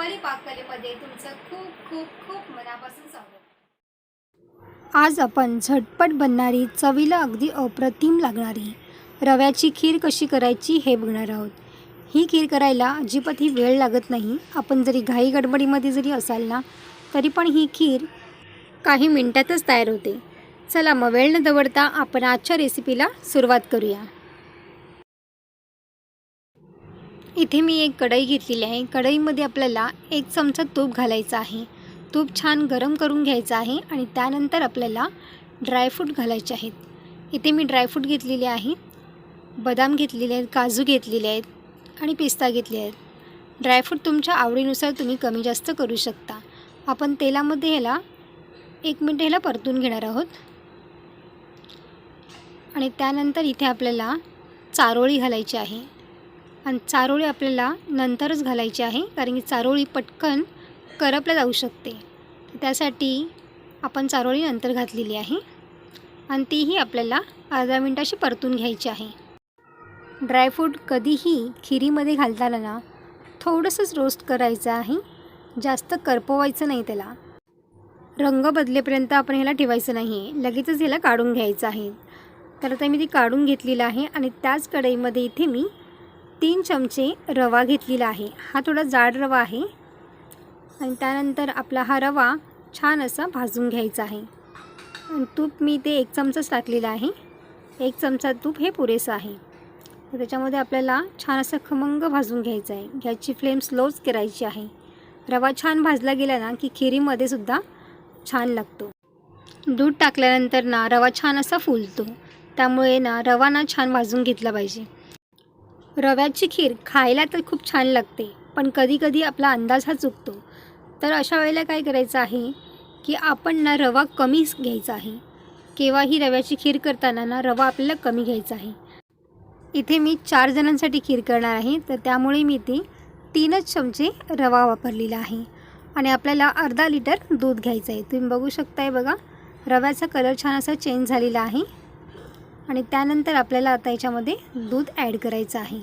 रुपाली पाककलेमध्ये तुमचं खूप खूप खूप मनापासून स्वागत. आज आपण झटपट बनणारी चवीला अगदी अप्रतिम लागणारी रव्याची खीर कशी करायची हे बघणार आहोत. ही खीर करायला अजिबात ही वेळ लागत नाही. आपण जरी घाई गडबडीमध्ये जरी असाल ना तरी पण ही खीर काही मिनटातच तयार होते. चला मग वेळ न दवडता आपण आजच्या रेसिपीला सुरुवात करूया. इथे मी एक कढई घेतलेली आहे. कढईमध्ये आपल्याला एक चमचा तूप घालायचा आहे. तूप छान गरम करून घ्यायचं आहे आणि त्यानंतर आपल्याला ड्रायफ्रूट घालायचे आहेत. इथे मी ड्रायफ्रूट घेतलेले आहे. बदाम घेतलेले आहेत काजू घेतलेले आहेत आणि पिस्ता घेतले आहेत. ड्रायफ्रूट तुमच्या आवडीनुसार तुम्ही कमी जास्त करू शकता. आपण तेलामध्ये ह्याला एक मिनटं ह्याला परतून घेणार आहोत. आणि त्यानंतर इथे आपल्याला चारोळी घालायची आहे. आणि चारोळी आपल्याला नंतरच घालायची आहे कारण की चारोळी पटकन करपल्या जाऊ शकते. त्यासाठी आपण चारोळी नंतर घातलेली आहे आणि तीही आपल्याला अर्धा मिनटाशी परतून घ्यायची आहे. ड्रायफ्रूट कधीही खिरीमध्ये घालताना ना थोडंसंच रोस्ट करायचं आहे जास्त करपवायचं नाही त्याला. रंग बदलेपर्यंत आपण ह्याला ठेवायचं नाही आहे लगेचच ह्याला काढून घ्यायचं आहे. तर आता मी ती काढून घेतलेलं आहे आणि त्याच कढईमध्ये इथे मी तीन चमचे रवा घेतलेला आहे. हा थोडा जाड रवा आहे. आणि त्यानंतर आपला हा रवा छान असा भाजून घ्यायचा आहे. आणि तूप मी ते एक चमचाच टाकलेला आहे. एक चमचा तूप हे पुरेसं आहे. त्याच्यामध्ये आपल्याला छान असं खमंग भाजून घ्यायचं आहे. गॅसची फ्लेम स्लोच करायची आहे. रवा छान भाजला गेला ना की खिरीमध्ये सुद्धा छान लागतो. दूध टाकल्यानंतर ना रवा छान असा फुलतो. त्यामुळे ना रवा ना छान भाजून घेतला पाहिजे. रव्याची खीर खायला तर खूप छान लागते पण कधीकधी आपला अंदाज हा चुकतो. तर अशा वेळेला काय करायचं आहे की आपण ना रवा कमी घ्यायचा आहे. केव्हाही रव्याची खीर करताना ना रवा आपल्याला कमी घ्यायचा आहे. इथे मी चार जणांसाठी खीर करणार आहे तर त्यामुळे मी ते तीनच चमचे रवा वापरलेला आहे. आणि आपल्याला अर्धा लिटर दूध घ्यायचं आहे. तुम्ही बघू शकताय बघा रव्याचा कलर छान असा चेंज झालेला आहे. आणि त्यानंतर आपल्याला आता याच्यामध्ये दूध ॲड करायचं आहे.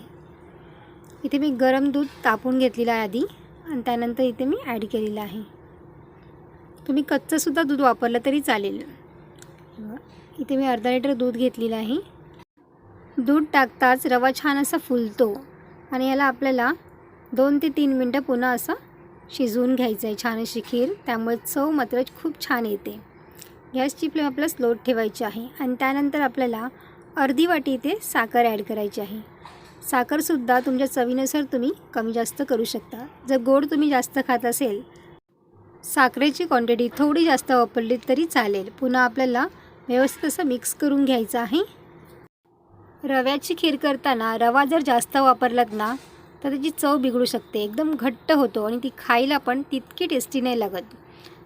इथे मी गरम दूध तापून घेतलेलं आहे आधी आणि त्यानंतर इथे मी ॲड केलेलं आहे. तुम्ही कच्चंसुद्धा दूध वापरलं तरी चालेल. इथे मी अर्धा लिटर दूध घेतलेलं आहे. दूध टाकताच रवा छान असा फुलतो आणि याला आपल्याला दोन ते तीन मिनटं पुन्हा असं शिजवून घ्यायचं आहे. छान अशी खीर त्यामुळे चव मात्र खूप छान येते. गॅसची फ्लेम आपला स्लो ठेवायची आहे आणि त्यानंतर आपल्याला अर्धी वाटी इथे साखर ॲड करायची आहे. साखरसुद्धा तुमच्या चवीनुसार तुम्ही कमी जास्त करू शकता. जर गोड तुम्ही जास्त खात असेल साखरेची क्वांटिटी थोडी जास्त वापरली तरी चालेल. पुन्हा आपल्याला व्यवस्थित असं मिक्स करून घ्यायचं आहे. रव्याची खीर करताना रवा जर जास्त वापरलात ना तर त्याची चव बिघडू शकते. एकदम घट्ट होतो आणि ती खायला पण तितकी टेस्टी नाही लागत.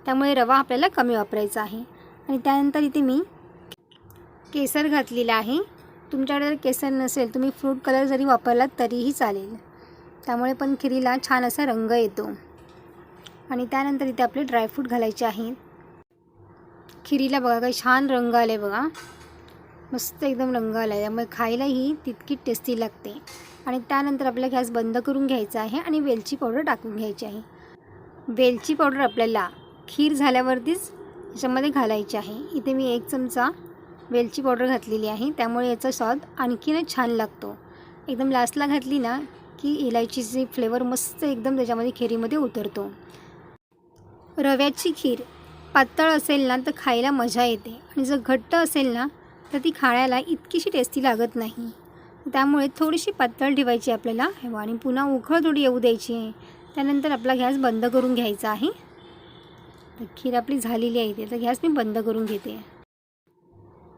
त्यामुळे रवा आपल्याला कमी वापरायचा आहे. आणि त्यानंतर इथे मी केसर घातलेला आहे. तुमच्याकडे जर केसर नसेल तुम्ही फ्रूट कलर जरी वापरलात तरीही चालेल. त्यामुळे पण खिरीला छान असा रंग येतो. आणि त्यानंतर इथे आपले ड्रायफ्रूट घालायचे आहेत खिरीला बघा काही छान रंग आले बघा. मस्त एकदम रंग आला आहे त्यामुळे खायलाही तितकी टेस्टी लागते. आणि त्यानंतर आपल्याला गॅस बंद करून घ्यायचा आहे आणि वेलची पावडर टाकून घ्यायची आहे. वेलची पावडर आपल्याला खीर झाल्यावरतीच याच्यामध्ये घालायची आहे. इथे मी एक चमचा वेलची पावडर घातलेली आहे. त्यामुळे याचा स्वाद आणखीनच छान लागतो. एकदम लास्टला घातली ना की इलायचीची फ्लेवर मस्त एकदम त्याच्यामध्ये खिरीमध्ये उतरतो. रव्याची खीर पातळ असेल ना तर खायला मजा येते. आणि जर घट्ट असेल ना तर ती खाण्याला इतकीशी टेस्टी लागत नाही. त्यामुळे थोडीशी पातळ ठेवायची आपल्याला आणि पुन्हा उखळ थोडी येऊ द्यायची. आहे त्यानंतर आपला गॅस बंद करून घ्यायचा आहे. तर खीर आपली झालेली आहे इथे तर गॅस मी बंद करून घेते.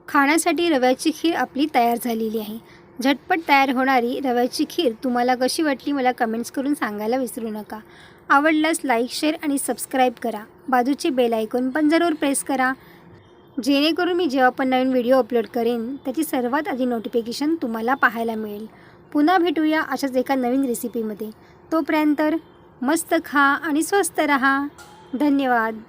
खाण्यासाठी रव्याची खीर आपली तयार झालेली आहे. झटपट तयार होणारी रव्याची खीर तुम्हाला कशी वाटली मला कमेंट्स करून सांगायला विसरू नका. आवडल्यास लाईक शेअर आणि सबस्क्राईब करा. बाजूची बेल आयकॉन पण जरूर प्रेस करा. जेणेकरून मी जेव्हा पण नवीन व्हिडिओ अपलोड करेन त्याची सर्वात आधी नोटिफिकेशन तुम्हाला पाहायला मिळेल. पुन्हा भेटूया अशाच एका नवीन रेसिपीमध्ये तोपर्यंत मस्त खा आणि स्वस्त रहा. धन्यवाद.